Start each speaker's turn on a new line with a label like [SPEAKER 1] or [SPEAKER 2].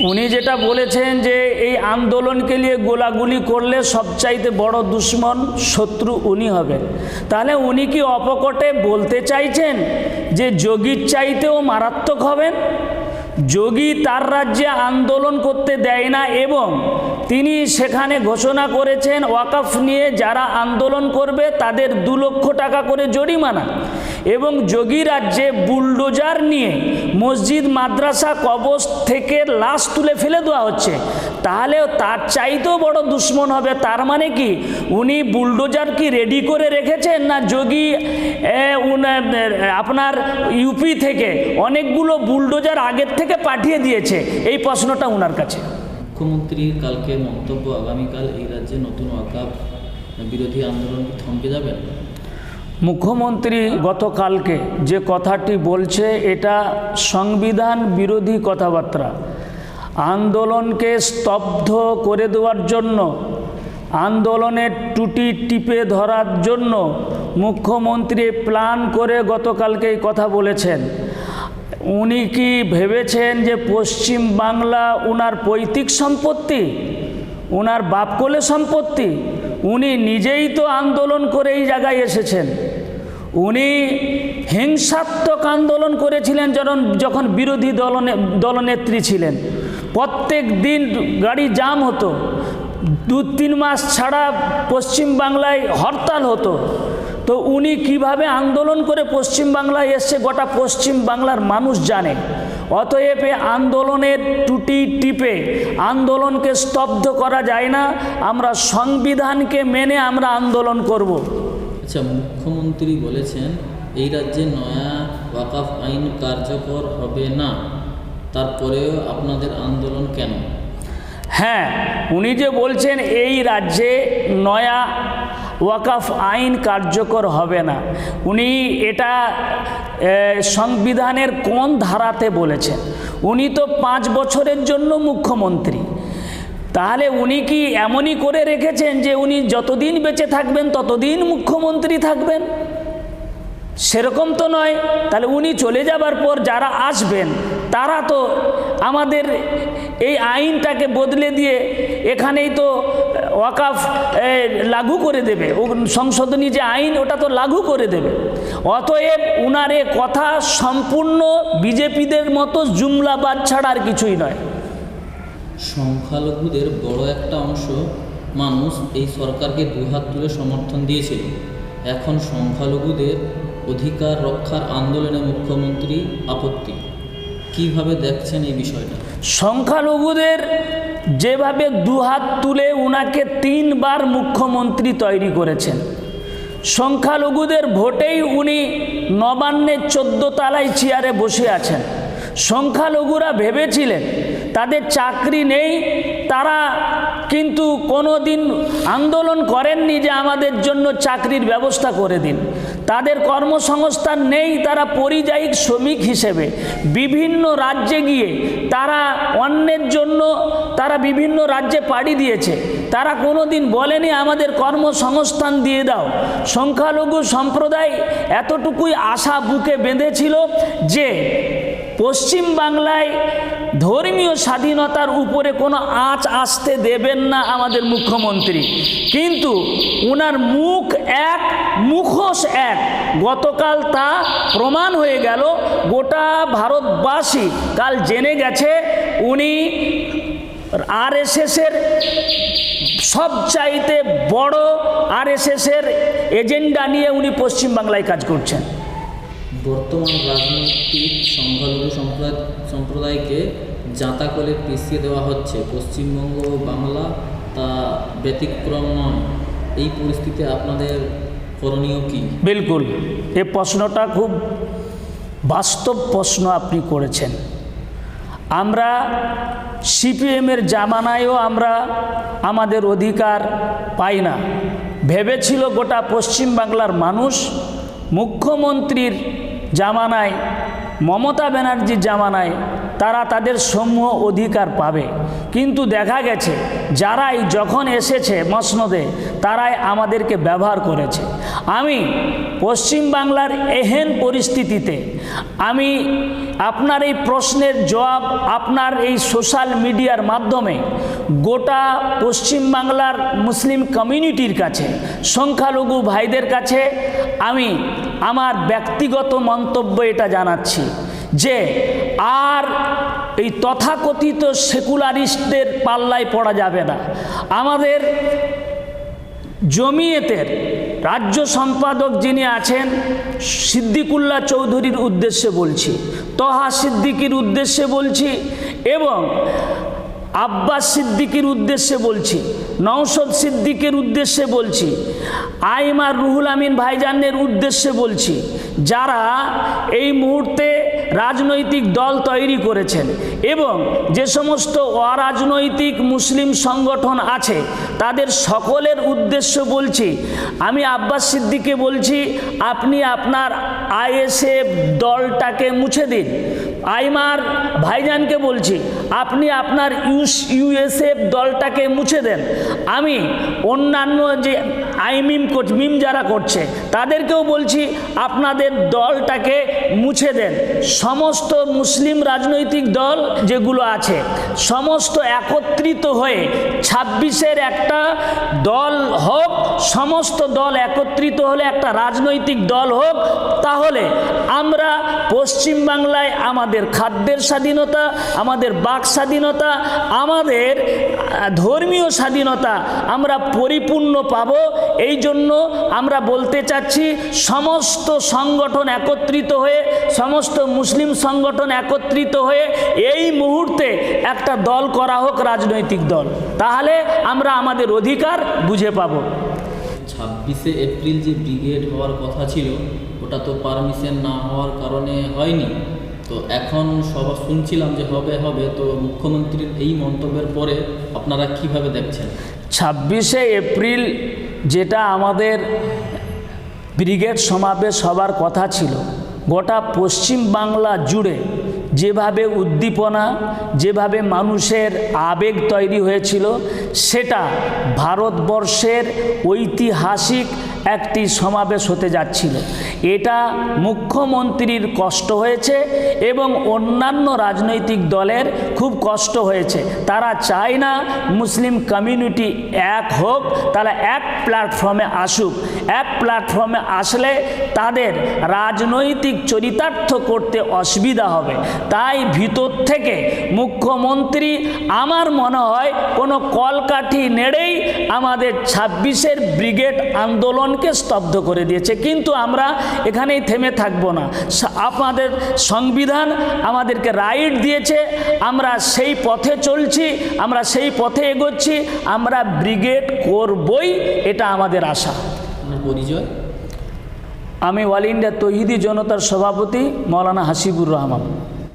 [SPEAKER 1] উনি যেটা বলেছেন যে এই আন্দোলনকে নিয়ে গোলাগুলি করলে সবচাইতে বড় দুশ্মন শত্রু উনি হবেন তাহলে উনি কি অপকটে বলতে চাইছেন যে যোগীর চাইতেও মারাত্মক হবেন? যোগী তার রাজ্যে আন্দোলন করতে দেয় না এবং তিনি সেখানে ঘোষণা করেছেন, ওয়াকাফ নিয়ে যারা আন্দোলন করবে তাদের দু লক্ষ টাকা করে জরিমানা। এবং যোগী রাজ্যে বুলডোজার নিয়ে মসজিদ, মাদ্রাসা কবচ থেকে লাশ তুলে ফেলে দেওয়া হচ্ছে। তাহলে তার চাইতেও বড় দুশ্মন হবে। তার মানে কি? উনি বুলডোজার কি রেডি করে রেখেছেন না যোগী আপনার ইউপি থেকে অনেকগুলো বুলডোজার আগের থেকে পাঠিয়ে দিয়েছে? এই প্রশ্নটা ওনার কাছে।
[SPEAKER 2] মুখ্যমন্ত্রীর কালকে মন্তব্য আগামীকাল এই রাজ্যে নতুন ওয়াকাব বিরোধী আন্দোলন থমকে যাবে?
[SPEAKER 1] মুখ্যমন্ত্রী গতকালকে যে কথাটি বলছে, এটা সংবিধান বিরোধী কথাবার্তা। আন্দোলনকে স্তব্ধ করে দেওয়ার জন্য, আন্দোলনের টুটি টিপে ধরার জন্য মুখ্যমন্ত্রী প্ল্যান করে গতকালকে এই কথা বলেছেন। উনি কি ভেবেছেন যে পশ্চিম বাংলা উনার পৈতৃক সম্পত্তি ওনার বাপকলে সম্পত্তি? উনি নিজেই তো আন্দোলন করে এই জায়গায় এসেছেন। উনি হিংসাত্মক আন্দোলন করেছিলেন যখন যখন বিরোধী দলনে দলনেত্রী ছিলেন। প্রত্যেক দিন গাড়ি জাম হতো। দু, তিন মাস ছাড়া পশ্চিম বাংলায় হরতাল হতো। তো উনি কীভাবে আন্দোলন করে পশ্চিম বাংলায় এসছে গোটা পশ্চিম বাংলার মানুষ জানে। অতএব আন্দোলনের টুটি টিপে আন্দোলনকে স্তব্ধ করা যায় না। আমরা সংবিধানকে মেনে আমরা আন্দোলন করব।
[SPEAKER 2] আচ্ছা মুখ্যমন্ত্রী বলেছেন, এই রাজ্যে নয়া ওয়াকাফ আইন কার্যকর হবে না। তারপরেও আপনাদের আন্দোলন কেন?
[SPEAKER 1] হ্যাঁ উনি যে বলছেন, এই রাজ্যে নয়া ওয়াকাফ আইন কার্যকর হবে না। উনি এটা সংবিধানের কোন ধারাতে বলেছেন? উনি তো পাঁচ বছরের জন্য মুখ্যমন্ত্রী। তাহলে উনি কি এমনই করে রেখেছেন যে উনি যতদিন বেঁচে থাকবেন ততদিন মুখ্যমন্ত্রী থাকবেন? সেরকম তো নয়। তাহলে উনি চলে যাবার পর যারা আসবেন, তারা তো আমাদের এই আইনটাকে বদলে দিয়ে এখানেই তো ওয়াকাফ লাগু করে দেবে। সংশোধনী যে আইন, ওটা তো লাগু করে দেবে। অতএব উনার কথা সম্পূর্ণ বিজেপিদের মতো জুমলাবাদ ছাড়া আর কিছুই নয়।
[SPEAKER 2] সংখ্যালঘুদের বড় একটা অংশ মানুষ এই সরকারকে দুহাত তুলে সমর্থন দিয়েছিল। এখন সংখ্যালঘুদের অধিকার রক্ষার আন্দোলনে মুখ্যমন্ত্রী আপত্তি। কীভাবে দেখছেন এই বিষয়টা?
[SPEAKER 1] সংখ্যালঘুদের যেভাবে দুহাত তুলে উনাকে তিনবার মুখ্যমন্ত্রী তৈরি করেছেন। সংখ্যালঘুদের ভোটেই উনি নবান্নের চোদ্দ তালায় চেয়ারে বসে আছেন। সংখ্যালঘুরা ভেবেছিলেন তাদের চাকরি নেই, তারা কিন্তু কোনো দিন আন্দোলন করেননি যে আমাদের জন্য চাকরির ব্যবস্থা করে দিন। তাদের কর্মসংস্থান নেই, তারা পরিযায়ী শ্রমিক হিসেবে। বিভিন্ন রাজ্যে গিয়ে তারা অন্যের জন্য তারা বিভিন্ন রাজ্যে পাড়ি দিয়েছে। তারা কোনো দিন বলেনি, আমাদের কর্মসংস্থান দিয়ে দাও। সংখ্যালঘু সম্প্রদায় এতটুকুই আশা বুকে বেঁধেছিল যে পশ্চিম বাংলায় ধর্মীয় স্বাধীনতার উপরে কোনো আঁচ আসতে দেবেন না আমাদের মুখ্যমন্ত্রী। কিন্তু ওনার মুখ এক, মুখোশ এক। গতকাল তা প্রমাণ হয়ে গেল, গোটা ভারতবাসী কাল জেনে গেছে, উনি আরএসএসের সবচাইতে বড় আরএসএসের এজেন্ডা নিয়ে উনি পশ্চিমবাংলায় কাজ করছেন।
[SPEAKER 2] বর্তমান রাজনৈতিক সংখ্যালঘু সম্প্রদায় সম্প্রদায়কে জাঁতাকলে পিছিয়ে দেওয়া হচ্ছে। পশ্চিমবঙ্গ ও বাংলা তা ব্যতিক্রম নয়। এই পরিস্থিতি আপনাদের করণীয় কী?
[SPEAKER 1] বিলকুল। এ প্রশ্নটা খুব বাস্তব প্রশ্ন আপনি করেছেন। আমরা সিপিএমের জামানায়ও আমরা আমাদের অধিকার পাই না। ভেবেছিল গোটা পশ্চিম বাংলার মানুষ মুখ্যমন্ত্রীর জামানায় মমতা ব্যানার্জির জামানায় তারা তাদের সমূহ অধিকার পাবে। কিন্তু দেখা গেছে, যারাই যখন এসেছে মসনদে, তারাই আমাদেরকে ব্যবহার করেছে। আমি পশ্চিমবাংলার এহেন পরিস্থিতিতে, আমি আপনার এই প্রশ্নের জবাব আপনার এই সোশ্যাল মিডিয়ার মাধ্যমে গোটা পশ্চিমবাংলার মুসলিম কমিউনিটির কাছে, সংখ্যালঘু ভাইদের কাছে আমি আমার ব্যক্তিগত মন্তব্য এটা জানাচ্ছি। যে আর এই তথাকথিত সেকুলারিস্টদের পাল্লায় পড়া যাবে না। আমাদের জমিয়েতের রাজ্য সম্পাদক যিনি আছেন, সিদ্দিকুল্লাহ চৌধুরীর উদ্দেশ্যে বলছি, তহা সিদ্দিকির উদ্দেশ্যে বলছি এবং আব্বাস সিদ্দিকির উদ্দেশ্যে বলছি, নওশদ সিদ্দিকের উদ্দেশ্যে বলছি, আইমার রুহুল আমিন ভাইজানের উদ্দেশ্যে বলছি, যারা এই মুহূর্তে রাজনৈতিক দল তৈরি করেছেন এবং যে সমস্ত অরাজনৈতিক মুসলিম সংগঠন আছে, তাদের সকলের উদ্দেশ্য বলছি, আমি আব্বাস সিদ্দিকে বলছি, আপনি আপনার আইএসএফ দলটাকে মুছে দিন। আইমার ভাইজানকে বলছি, আপনি আপনার ইউস, ইউএসএফ দলটাকে মুছে দেন। আমি অন্যান্য যে আইমিম মিম যারা করছে, তাদেরকেও বলছি আপনাদের দলটাকে মুছে দেন। সমস্ত মুসলিম রাজনৈতিক দল যেগুলো আছে, সমস্ত একত্রিত হয়ে ছাব্বিশের একটা দল হোক, সমস্ত দল একত্রিত হলে একটা রাজনৈতিক দল হোক, তাহলে আমরা পশ্চিমবাংলায় আমাদের খাদ্যের স্বাধীনতা, আমাদের বাক স্বাধীনতা, আমাদের ধর্মীয় স্বাধীনতা আমরা পরিপূর্ণ পাব। এই জন্য আমরা বলতে চাচ্ছি, সমস্ত সংগঠন একত্রিত হয়ে, সমস্ত মুসলিম সংগঠন একত্রিত হয়ে এই মুহূর্তে একটা দল করা হোক, রাজনৈতিক দল। তাহলে আমরা আমাদের অধিকার বুঝে পাবো।
[SPEAKER 2] ছাব্বিশে এপ্রিল যে ব্রিগেড হওয়ার কথা ছিল ওটা তো পারমিশন না হওয়ার কারণে হয়নি। তো এখন সবার শুনছিলাম যে হবে হবে। তো মুখ্যমন্ত্রীর এই মন্তব্যের পরে আপনারা কীভাবে দেখছেন?
[SPEAKER 1] ছাব্বিশে এপ্রিল যেটা আমাদের ব্রিগেড সমাবেশ হবার কথা ছিল, গোটা পশ্চিম বাংলা জুড়ে যেভাবে উদ্দীপনা, যেভাবে মানুষের আবেগ তৈরি হয়েছিল, সেটা ভারতবর্ষের ঐতিহাসিক একটি সমাবেশ হতে যাচ্ছিল। এটা মুখ্যমন্ত্রীর কষ্ট হয়েছে এবং অন্যান্য রাজনৈতিক দলের খুব কষ্ট হয়েছে। তারা চায় না মুসলিম কমিউনিটি এক হোক, তারা এক প্ল্যাটফর্মে আসুক। এক প্ল্যাটফর্মে আসলে তাদের রাজনৈতিক চরিতার্থ করতে অসুবিধা হবে। তাই ভিতর থেকে মুখ্যমন্ত্রী, আমার মনে হয় কোনো কলকাঠি নেড়েই আমাদের ছাব্বিশের ব্রিগেড আন্দোলনকে স্তব্ধ করে দিয়েছে। কিন্তু আমরা এখানেই থেমে থাকব না। আমাদের আপনাদের সংবিধান আমাদেরকে রাইট দিয়েছে আমরা সেই পথে চলছি আমরা সেই পথে এগোচ্ছি আমরা ব্রিগেড করবই এটা আমাদের আশা।
[SPEAKER 2] পরিচয়?
[SPEAKER 1] আমি ওয়াল ইন্ডিয়া তহিদি জনতার সভাপতি মৌলানা হাসিবুর রহমান।